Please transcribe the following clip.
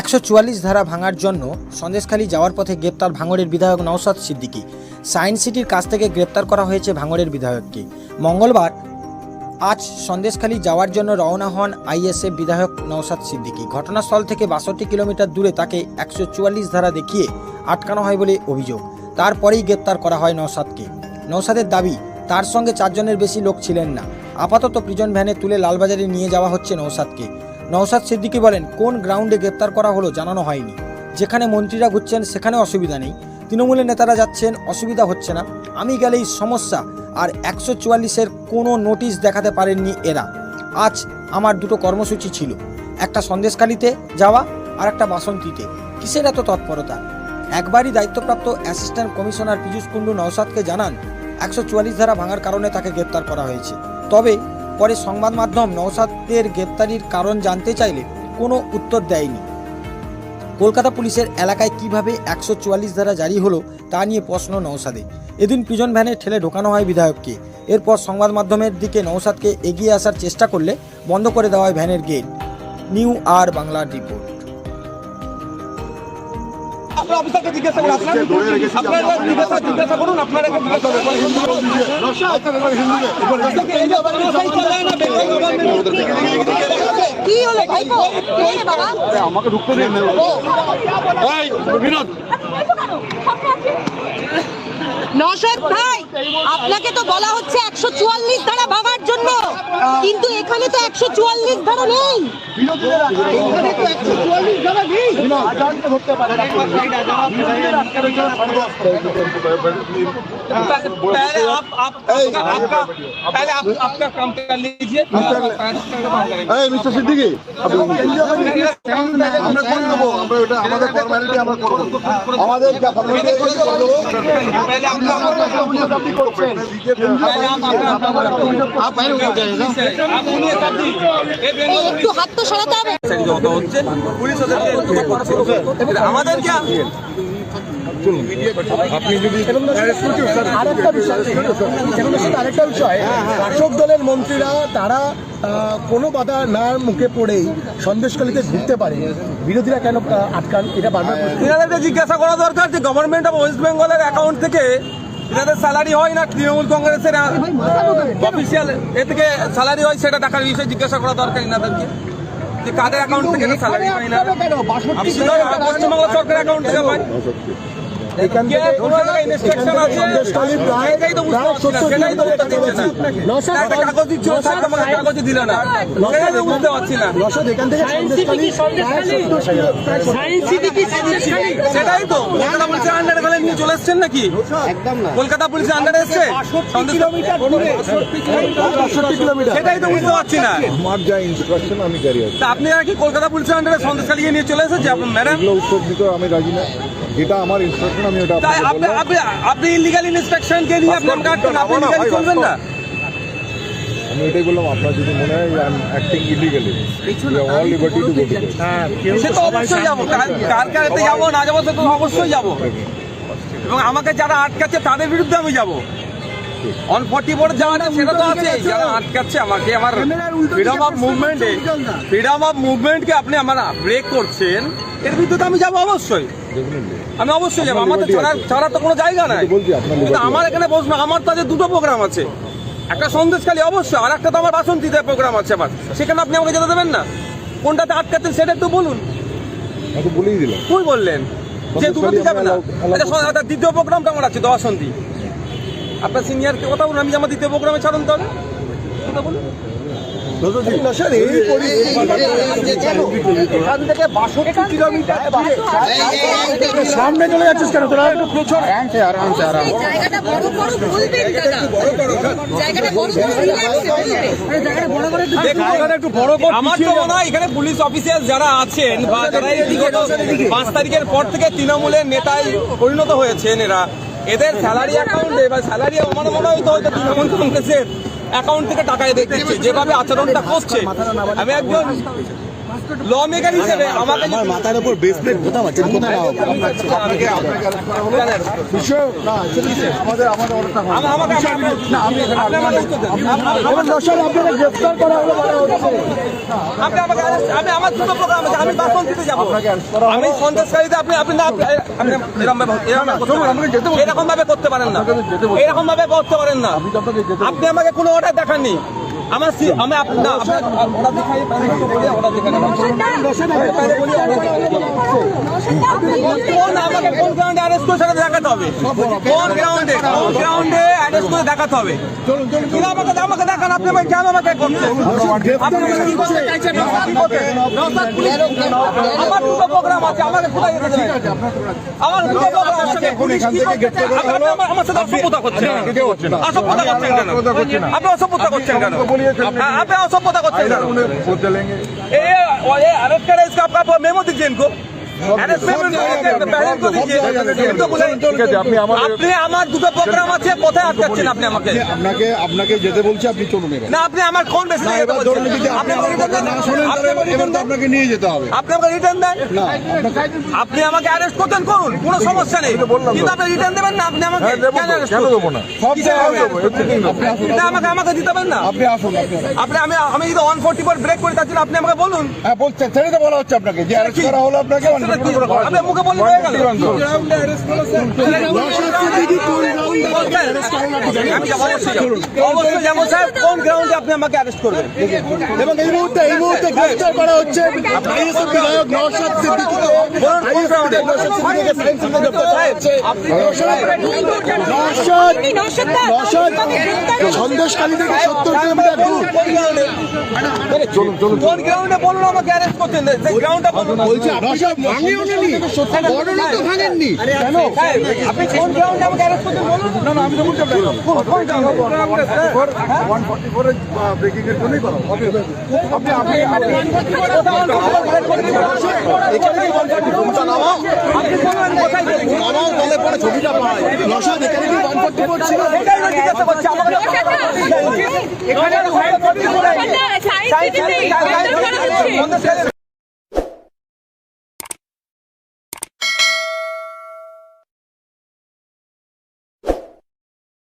একশো চুয়াল্লিশ ধারা ভাঙার জন্য সন্দেশখালী যাওয়ার পথে গ্রেপ্তার ভাঙড়ের বিধায়ক নওশাদ সিদ্দিকী। সায়েন্স সিটির কাছ থেকে গ্রেপ্তার করা হয়েছে ভাঙড়ের বিধায়ককে। মঙ্গলবার আজ সন্দেশখালী যাওয়ার জন্য রওনা হন আইএসএফ বিধায়ক নওশাদ সিদ্দিকী। ঘটনাস্থল থেকে বাষট্টি কিলোমিটার দূরে তাকে একশো চুয়াল্লিশ ধারা দেখিয়ে আটকানো হয় বলে অভিযোগ। তারপরেই গ্রেপ্তার করা হয় নওশাদকে। নওশাদের দাবি, তার সঙ্গে চারজনের বেশি লোক ছিলেন না। আপাতত প্রিজন ভ্যানে তুলে লালবাজারে নিয়ে যাওয়া হচ্ছে নওশাদকে। নওশাদ সিদ্দিকী বলেন, কোন গ্রাউন্ডে গ্রেপ্তার করা হলো জানানো হয়নি। যেখানে মন্ত্রীরা ঘুরছেন, সেখানে অসুবিধা নেই। তৃণমূলের নেতারা যাচ্ছেন, অসুবিধা হচ্ছে না। আমি গেলেই সমস্যা, আর একশো চুয়াল্লিশের কোনো নোটিশ দেখাতে পারেননি এরা। আজ আমার দুটো কর্মসূচি ছিল। একটা সন্দেশখালিতে যাওয়া, আর একটা বাসন্তীতে। কিসের এত তৎপরতা? একবারই দায়িত্বপ্রাপ্ত অ্যাসিস্ট্যান্ট কমিশনার পীযূষ কুণ্ডু নওসাদকে জানান, একশো চুয়াল্লিশ ধারা ভাঙার কারণে তাকে গ্রেপ্তার করা হয়েছে। তবে পরে সংবাদ মাধ্যম নওসাদের গ্রেপ্তারির কারণ জানতে চাইলে কোনো উত্তর দেয়নি। কলকাতা পুলিশের এলাকায় কীভাবে একশো চুয়াল্লিশ ধারা জারি হলো তা নিয়ে প্রশ্ন নৌসাদে এদিন প্রিজন ভ্যানে ঠেলে ঢোকানো হয় বিধায়ককে। এরপর সংবাদ মাধ্যমের দিকে নৌসাদকে এগিয়ে আসার চেষ্টা করলে বন্ধ করে দেওয়া হয় ভ্যানের গেট। নিউ আর বাংলার রিপোর্ট। আপনার অফিসারকে জিজ্ঞাসা করুন। আপনার আপনারা জিজ্ঞাসা জিজ্ঞাসা করুন আপনারা জিজ্ঞাসা করুন? কি হলো? ভাইপো বাবা? আমাকে ঢুকতে দিন বিনোদ। নশদ ভাই আপনাকে তো বলা হচ্ছে একশো চুয়াল্লিশ ধারা জন্য। কিন্তু এখানে তো একশো চুয়াল্লিশ ধারা নেই। আমাদের একটু হাত তো সরাতে হবে। আমাদেরকে আরেকটা বিষয় আরেকটা বিষয় শাসক দলের মন্ত্রীরা তারা কোনো বাধা না মুখে পড়েই সন্দেশকালীতে ঘুরতে পারে। বিরোধীরা কেন আটকান? এটা বারবার এনাদেরকে জিজ্ঞাসা করা দরকার যে গভর্নমেন্ট অফ ওয়েস্ট বেঙ্গলের অ্যাকাউন্ট থেকে এনাদের স্যালারি হয় না? তৃণমূল কংগ্রেসের অফিসিয়াল এ থেকে স্যালারি হয় সেটা দেখার বিষয়ে জিজ্ঞাসা করা দরকার এনাদেরকে। যে কাদের অ্যাকাউন্ট থেকে স্যালারি পাই না? পশ্চিমবঙ্গ সরকারের অ্যাকাউন্ট থেকে পাই। এখান থেকে সেটাই তো কলকাতা পুলিশের আন্ডারে তাহলে নিয়ে চলে এসছেন নাকি? কলকাতা পুলিশের আন্ডারে এসছে? বাষট্টি কিলোমিটার সেটাই তো বুঝতে পারছি না। আমার যা ইনস্ট্রাকশন আমি ক্যারি আছি। তা আপনি কি কলকাতা পুলিশের আন্ডারে সন্দেশখালী নিয়ে চলে এসেছে আপনার ম্যাডাম উত্তর দিতে আমি রাজি না। যেটা আমার ইনস্ট্রাকশন আমি ওটা তাই আপনি আপনি আপনি ইলিগাল ইনস্ট্রাকশন কে নিয়ে আপনি কাটছেন আপনি ইলিগালি চলবেন না। আমি এটাই বললাম আপনার যদি মনে হয় I am acting illegally all liberty to go সে তো অবশ্যই যাব কার- কার কারেতে যাব না যাব তো অবশ্যই যাব। এবং আমাকে যারা আটকাচ্ছে তাদের বিরুদ্ধে আমি যাব। অন ফর্টি ফোর যাওয়াটা সেটা তো আছে। যারা আটকাচ্ছে আমাকে আমার ফ্রিডম অফ মুভমেন্টে ফ্রিডম অফ মুভমেন্টকে আপনি আমার ব্রেক করছেন এর তো আমি যাব অবশ্যই। আমি অবশ্যই যাব। আমার তো তো কোনো জায়গা নাই। কিন্তু আমার এখানে বসবো আমার তো আজ দুটো প্রোগ্রাম আছে। একটা সন্দেশখালী অবশ্যই আর একটা তো আমার বাসন্তীতে প্রোগ্রাম আছে আমার। সেখানে আপনি আমাকে যেতে দেবেন না। কোনটাতে আটকাচ্ছেন সেটা একটু বলুন। বলেই দিলাম। তুই বললেন? যে দুটোতে যাবে না। দ্বিতীয় প্রোগ্রামটা আমার আছে দশন্তি আপনার সিনিয়রকে কথা বলুন আমি আমার দ্বিতীয় প্রোগ্রামে ছাড়ুন তবে কথা বলুন। সামনে চলে যাচ্ছিস কেন? তোরা একটু পেছনে জায়গাটা বড় বড় বলবেন দাদা জায়গাটা বড় বড় বলবেন জায়গাটা বড় বড় দেখুন, আমার তো মনে হয় এখানে পুলিশ অফিসিয়াল যারা আছেন বা যারা এই বিগত পাঁচ তারিখের পর থেকে তৃণমূলের নেতায় পরিণত হয়েছেন এরা। এদের স্যালারি অ্যাকাউন্টে বা স্যালারি আমার মনে হয় তো হয়তো তৃণমূল কংগ্রেসের অ্যাকাউন্ট থেকে টাকা এদের দিচ্ছে। যেভাবে আচরণটা করছে। আমি একজন ল মেকার হিসেবে আমাকে আমার মাথার উপর কোথাও আছে? কোথায় আপনাকে আপনাকে arrest করা হলো বিষয় না। actually আমাদের আমাদের অনেকটা। আমা- আপনি আমাকে উত্তর দেন। আপনাকে গ্রেফতার করা হলো বলা হচ্ছে। আপনি আমাকে arrest- আমি আমার দুটো প্রোগ্রাম আছে আমি বাসন দিতে যাব। আমি আপনি আপনি না করতে পারেন না। এরকম ভাবে করতে পারেন না। এরকম ভাবে করতে পারেন না। আপনি আমাকে কোনো অর্ডার দেখাননি। আমার আমি না আমাকে কোন গ্রাউন্ডে অ্যারেস্ট করে সেটা দেখাতে হবে কোন গ্রাউন্ডে কোন গ্রাউন্ডে অ্যারেস্ট করে দেখাতে হবে কিনা আমাকে আমাকে দেখান আপনি কেন আমাকে করছেন আপনি কি করতে চাইছেন আমার দুটো প্রোগ্রাম আছে আমাকে কোথায় যেতে দেবেন আমার দুটো প্রোগ্রাম আছে পুলিশ কি করতে আপনি আমার- আমার সাথে অসভ্যতা করছেন অসভ্যতা করছেন কেন আপনি অসভ্যতা করছেন কেন लिए आप सब पता करते हैं। उन्हें बोलते लेंगे। अरेस्ट इसका मेमो दीजिए इनको। আপনি আমার দুটো আপনি আমাকে? আপনাকে আপনাকে যেতে আপনি আমার কোন আপনাকে নিয়ে যেতে হবে। আপনি আমাকে রিটার্ন আপনি আমাকে অ্যারেস্ট করতেন কোনো সমস্যা নেই। আপনি রিটার্ন দেবেন না আপনি আমাকে দেবো না? আমাকে আমাকে দিতে পারেন না? আপনি আসুন আপনি আমি যদি ওয়ান ফোর্টি ব্রেক করি আপনি আমাকে বলুন। হ্যাঁ বলছেন তো বলা হচ্ছে আপনাকে। আপনাকে সেটা মুখে বললে হয়ে গেল। অবশ্যই যাব। অবশ্যই স্যার কোন গ্রাউন্ডে আপনি আমাকে অ্যারেস্ট করবেন? এবং এই মুহূর্তে এই মুহূর্তে গ্রেফতার করা হচ্ছে আইএসএফ বিধায়ক নওশাদ সিদ্দিকীকে সত্তর কিলোমিটার দূর চলুন চলুন কোন গ্রাউন্ডে বলুন আমাকে অ্যারেস্ট সেই গ্রাউন্ডটা বলুন নওশাদ ভাঙেননি ঘটনা তো ভাঙেননি কেন আপনি কোন গ্রাউন্ডে আমাকে অ্যারেস্ট করছেন বলুন না না আমি তো বলতে পরে ছবিটা পায় এখানে